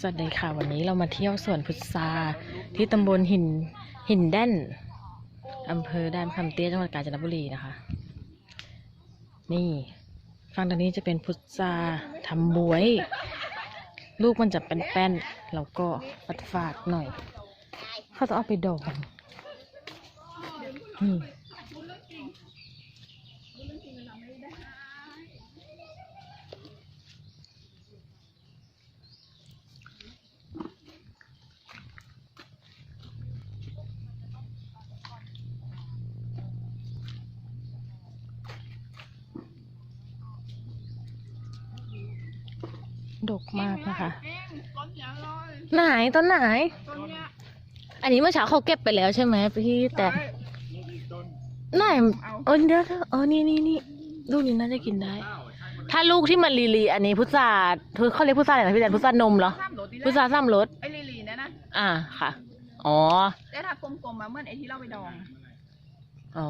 สวัสดีค่ะ วันนี้เรามาเที่ยวสวนพุทราที่ตำบลหินหินแด่นอำเภอด่านคำเตี้ยจังหวัดกาญจนบุรีนะคะ นี่ฝั่งตรงนี้จะเป็นพุทราทำบวย ลูกมันจะเป็นแป้นแล้วก็ฝาดฝาดหน่อย เขาจะเอาไปดองนี่ ดกมากนะคะต้นใหญ่เลยไหนต้นไหนต้นเนี้ยอันนี้เมื่อเช้าเขาเก็บไปแล้วใช่ไหมพี่แต่ใช่ไหนเออเดี๋ยวเออนี่นี่นี่ลูกนี้น่าจะกินได้ ถ้าลูกที่มันลีลีอันนี้พุทราเขาเรียกพุทราอะไรนะพี่แดนพุทรานมเหรอข้ามโรตีพุทราซ้ำรสไอ้ลีลีเนี่ยนะอ่าค่ะ อ๋อแต่ถ้ากลมๆมาเหมื่อนไอ้ที่เราไปดอง อ๋อ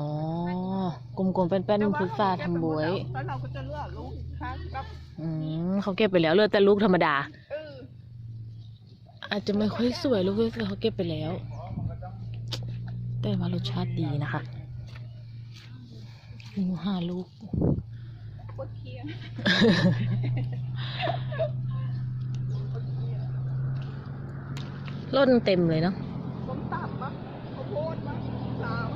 กลมๆเป็นๆพุทราทำบวยแล้วเราก็จะเลือกลูกค้ากับอืมเขาเก็บไปแล้วเหลยแต่ลูกธรรมดา เอออาจจะไม่ค่อยสวยลูกเลยเขาเก็บไปแล้ว แต่ว่ารสชาติดีนะคะหนูห้าลูก ปวดเคี้ยวร่นเต็มเลยเนาะ ต้มตับมั้งข้าวโพดมั้งสาว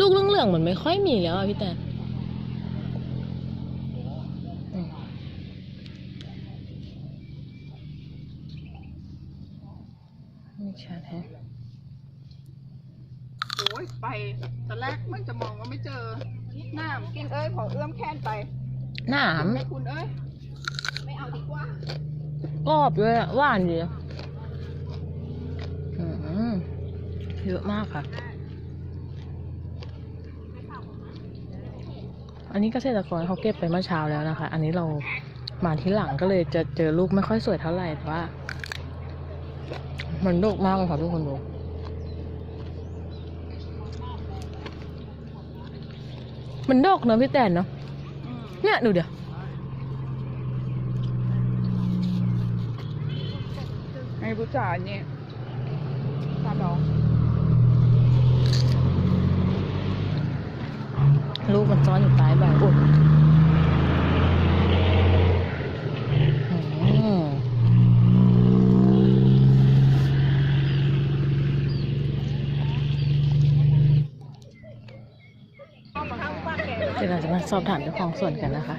ลูกเหลืองๆเหมือนไม่ค่อยมีแล้วอะพี่แตนอืมไม่ชัดแฮะโอ้ยไปตอนแรกมันจะมองว่าไม่เจอน้ำกินเอ้ยขอเอื้อมแค้นไปหนามไม่คุณเอ้ยไม่เอาดีกว่ากรอบเลยอะหวานดีอะอืมเยอะมากค่ะ อันนี้เกษตรกรเขาเก็บไปเมื่อเช้าแล้วนะคะ อันนี้เรามาที่หลังก็เลยจะเจอลูกไม่ค่อยสวยเท่าไหร่แต่ว่า มันโดกมากเลยค่ะทุกคนดูมันดกเนอะพี่แตนเนาะเนี่ยดูเดี๋ยวไอ้ผู้ชายเนี่ยตาดอง ลูกมันซ่อนอยู่ใต้ใบอุ่นอืมข้างบ้านแกเดี๋ยวเราจะมาสอบถามเจ้าของสวนกันนะคะ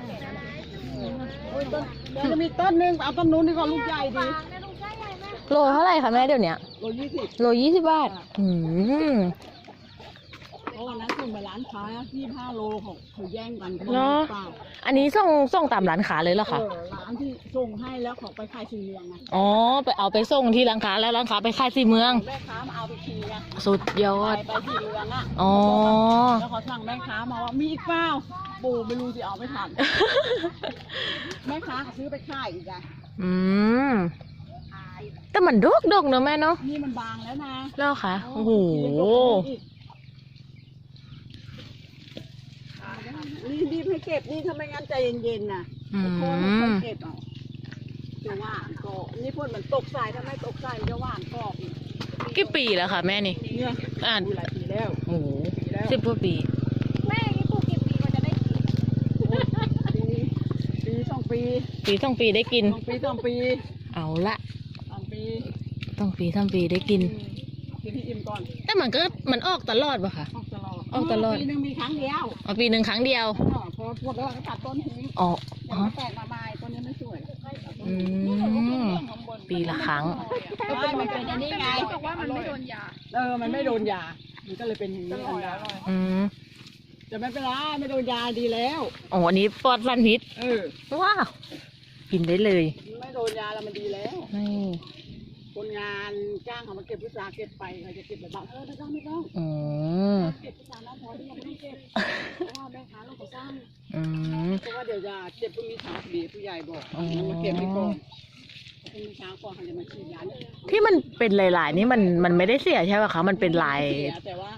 มันจะมีต้นหนึงเอาต้นนู้นดีกว่าลูกใหญ่ดีโลเท่าไหร่คะแม่เดี๋ยวเนี้ยโลยี่สิบโลยี่สิบบาท อืมเพ ราะวันนั้นส่งไปร้านค้ายี่ห้าโลเขาเขาแย่งกันเขาเหรอเปล่าอันนี้ส่งส่งตามร้านค้าเลยเหรอเอคะอร้านที่ส่งให้แล้วเขาไปขายสีเมืองไงอ๋อ ไปเอาไปส่งที่ร้านค้าแล้วร้านค้าไปขายที่เมือง แม่ค้ามาเอาไปทีไงสุดยอไปดไปสีเมืองอะอ๋อ แล้วเขาสั่งแม่ค้ามาว่ามีอีกเปล่าปูไม่รู้สิเอาไม่ทัน แม่ค้าเขาซื้อไปขายอีกไงอืม แต่มันดกดกๆเนอะแม่เนาะนี่มันบางแล้วนะแล้วคะโอ้โหรี บรีบให้เก็บนี่ถ้าไม่งั้นใจเย็นๆนะอืโค้ไม่ค่อยมเก็บเอาจะหวานกรอบนี่พ่นเหมือนตกใส่ถ้าไม่ตกใส่มันจะหวานกรอบอีกกี่ปีแล้วคะแม่นี่ เนี่ยอ่านดูหลายปีแล้วโอ้โหปีแล้วสิบกว่าปี แม่นี่ปลูกกี่ปีมันจะได้กินปีปีสองปีปีสองปีได้กิน สองปีสองปีเอาละสองปีต้องปีสามปีได้กิน กินที่อิ่มก่อน แต่มันก็มันออกตลอดปะคะออกตล อดออกตลอด ปีหนึงมีครั้งเดียวเอาปีหนึ่งครั้งเดียวอ๋อพอหมดแล้วก็ตัดต้นทิ้งอ๋อเดี๋ยวมันแตกมาใหม่ต้นนี้ไม่สวยอืม ปีละครั้งไม่มันเป็นอันนี้ไงบอกว่ามันไม่โดนยา เออมันไม่โดนยา มันก็เลยเป็นอย่างนี้อันดาอืมจะไม่เป็นไรไม่โดนยาดีแล้ว อ๋ออันนี้ปลอดสารพิษเออ ว้าว กินได้เลย ไม่โดนยาแล้วมันดีแล้ว นี่ คนงานจ้างเขามาเก็บพุทราเก็บไปเขาจะเก็บแบบบ้านเออไม่ต้องไม่ต้องอืมเก็บพุทราแล้วพอที่ยังไม่ต้องเก็บเพราะว่าแม่ค้าเราก็สร้างอืมเพราะว่าเดี๋ยวจะเจ็บพรุ่งนี้เช้าพอดีผู้ใหญ่บอกอ๋องั้นมาเก็บไปก่อนพรุ่งนี้เช้าก่อนเขาจะมาฉีดยาเนี่ยที่มันเป็นหลายๆนี่มันมันไม่ได้เสียใช่ป่ะคะมันเป็นลายเสีแต่ว่า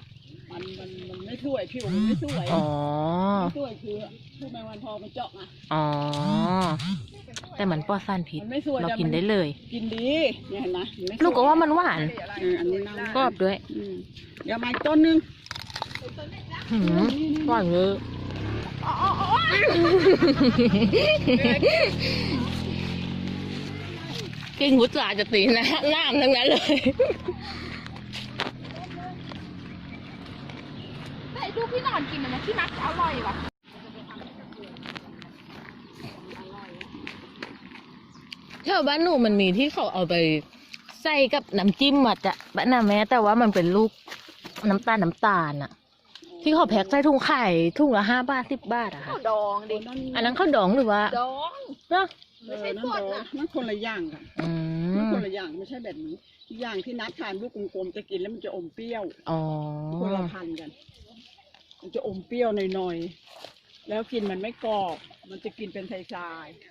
มันมันมันไม่ช่วยผิวมันไม่ช่วยอ๋อไม่ช่วยคือคือแมงวันทองมันเจาะอะอ๋อไป แต่มันปลอดสารพิษ มันไม่สวยเราแต่กินมันได้เลย กินดีเนี่ยเห็นไหมมันไม่สยลูกก็ว่ามันหวานเอออันนี้น่ากรอบด้วยอืมเดี๋ยวมาอีกต้นนึงหืมหวานเลยกินหุจาจะตีนะน้ำทั้งนั้นเลย แต่ดูพี่หนอนกินมันนะที่มักจะอร่อยว่ะ แถวบ้านหนูมันมีที่เขาเอาไปใส่กับน้ำจิ้มอะจะบ้านน่ะแม่แต่ว่ามันเป็นลูกน้ำตาลน้ำตาลอะ ที่เขาแพ็คใส่ถุงไข่ถุงละห้าบาทสิบบาทอะค่ะข้าวดองดิอันนั้นข้าวดองหรือว่าดองเนาะไม่ใช่เอสอดนั่นนะโดนั่นคนละอย่างกันอืนั่นมคนละอย่างไม่ใช่แบบนี้อีกอย่างที่นัดทานลูกกลมๆจะกินแล้วมันจะอมเปรี้ยวอ๋อคนละพันธุ์กัน มันจะอมเปรี้ยวหน่อยๆแล้วกินมันไม่กรอบ มันจะกินเป็นทรายๆ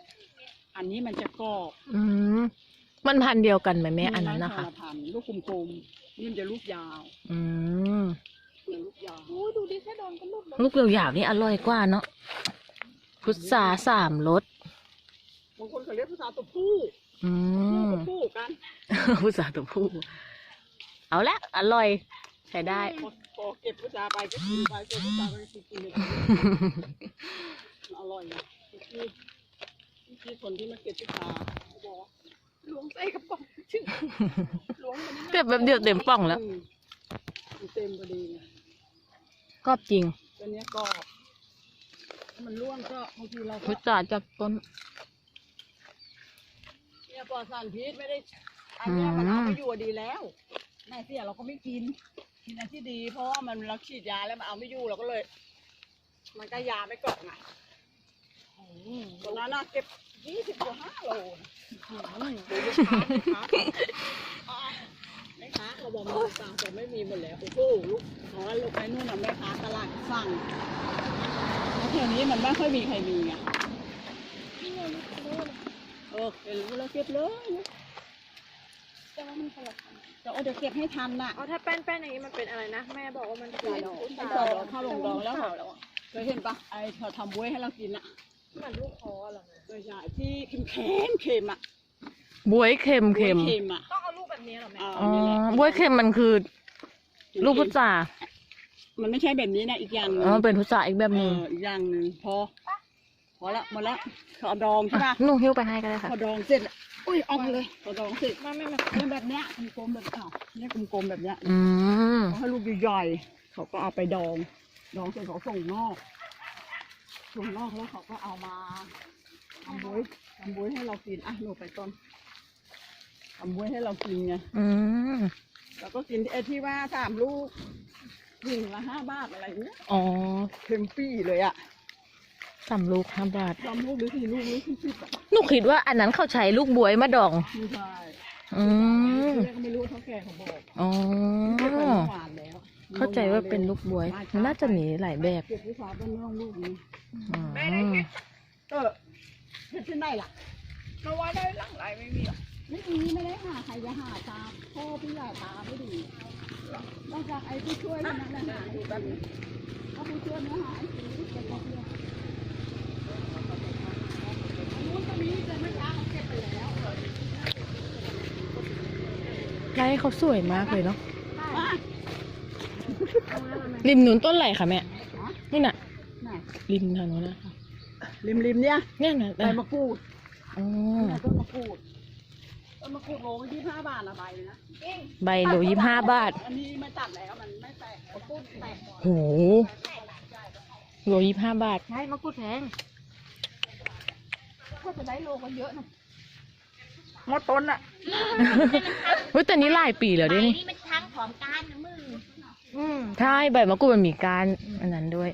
อันนี้มันจะกรอบอืมมันพันธุ์เดียวกันไหมแม่อันนั้นนะคะคละพันธุ์ลูกกลมๆนี่มันจะลูกยาวอืมเป็นลูกยาวโอ้ยดูดิแค่โดนก็ลุกเลยลูกยาวๆนี่อร่อยกว่าเนาะพุทราสามรสบางคนเขาเรียกภาษาตัวผู้อืลูกมตัวผู้กันพุทราตัวผู้เอาละอร่อยใช้ได้พอพอเก็บภาษาไปก็กินไปเก็บภาษาไปก็กินเลยอร่อยนะ ที่ที่คนที่มาเก็บภาษาเขาบอกว่าล้วงใส่กระป๋องชื่อล้วงมันนี่เก็บแบบเดียวเต็มป่องแล้วอืมมันเต็มพอดีไงกรอบจริงตัวเนี้ยกรอบถ้ามันร่วงก็บางทีเราพุก็ทราจากต้น เนี่ยปลอดสารพิษไม่ได้ อันเนี้ยมันเอาไปอยู่อะดีแล้วแม่เสียเราก็ไม่กิน กินอันที่ดี เพราะว่ามันเราฉีดยาแล้วมันเอาไม่อยู่เราก็เลย มันก็ยาไม่เกาะไงตอนนั้นน่ะเก็บ ยี่สิบกว่าห้าโลนะดูลูกค้าลูกค้าอ่าแม่ค้าเขาบอกมันต่งแต่ไม่มีหมดแล้วโอ้โหลูกขอลูกไปนู่นน่ะแม่ค้าตลาดสั่งแล้วแถวนี้มันไม่ค่อยมีใครมีไงนี่ไงลูกรู้เลยเออเห็นรู้แล้วเก็บเลยแต่ว่ามันคนละพันแต่ว่าเดี๋ยวเก็บให้ทันน่ะเอถ้าแป้นแป้นอย่างนี้มันเป็นอะไรนะ แม่บอกว่ามันคือมันต่อเข้าลงดองแล้วเหรอเคยเห็นปะไอ้เขาทำบ้วยให้เรากินอะ เหมือนลูกคอเหรอแม่เคยใช่ที่เค็มเค็มเค็มอะบวยเค็มเค็มบ๊วยเค็มอะต้องเอาลูกแบบนี้เหรอแม่อ่าอ๋อนี่แหละบวยเค็มมันคือ ลูกพุทรามันไม่ใช่แบบนี้นะอีกอย่างหนึงอ๋อเป็นพุทราอีกแบบเอหนึงออีกอย่างหนึ่งพอพอละหมดละขอดองใช่ปะหนุ่งหิ้วไปให้ก็ได้ค่ะพอดองเสร็จแล้วอุ้ยเอามาเลยพอดองเสร็จแม่ไม่มาเนี่ยแบบเนี้ยกลมๆแบบอ้าวเนี่ยกลมๆแบบเนี้ยอืมเขาให้ลูกใหญ่ๆเขาก็เอาไปดอง ดองเสร็จเขาส่งนอก ส่งนอกแล้วเขาก็เอามาทำบุ้ยทำบุ้ยให้เรากินอะหนูไปต้นทำบุ้ยให้เรากินไงอืมแล้วก็กินไอ้ที่ว่าสามลูกหิ่งละห้าบาทอะไรเนี้ยอ๋อเค็มปี้เลยอะสามลูกห้าบาทสามลูกหรือสี่ลูกหรือสี่สิบอะหนูคิดว่าอันนั้นเขาใช้ลูกบวยมาดอง ไม่ใช่อืมเรียกก็ไม่รู้เท่าแก่เขาบอกอ๋อเรียกว่าหวานแล้ว เข้าใจว่าเป็นลูกบวยมันน่าจะมีหลายแบบเก็บวิชาต้นน้องลูกนี้อืมเออเห็ดที่ไหนล่ะเราว่าได้หลังไรไม่มีหรอกไม่มีไม่ได้หาใครจะหาตาพ่อพี่ใหญ่ตาไม่ดีนอกจากไอ้ผู้ช่วยเท่านั้นนะหาอยู่แบบนี้ถ้าผู้ช่วยไม่หาไอ้สีจะก็เพื่อนอันนู้นก็มีแต่ไม่ช้าเขาเก็บไปแล้วไร่เขาสวยมากเลยเนาะมา ริมหนุนต้นอะไรคะแม่ฮะนี่น่ะไหนริมทางโน้นนะริมริมๆเนี่ยเนี่ยนะใบมะกรูดอ๋อเนี่ยต้นมะกรูดต้นมะกรูดโลยี่ห้าบาทละใบนะใบโลยี่ห้าบาท อันนี้ไม่ตัดแล้วมันไม่แตกมะกรูดแตกหมดโหโลยี่ห้าบาทใช่มะกรูดแพงก็จะได้โลกันเยอะนะมดต้นอะเฮ้ยแต่นี้หลายปีแล้วด้วยนี่นี่มันทั้งของการนะมึง อืม ใช่ใบมะกรูดมันมีการอันนั้นด้วย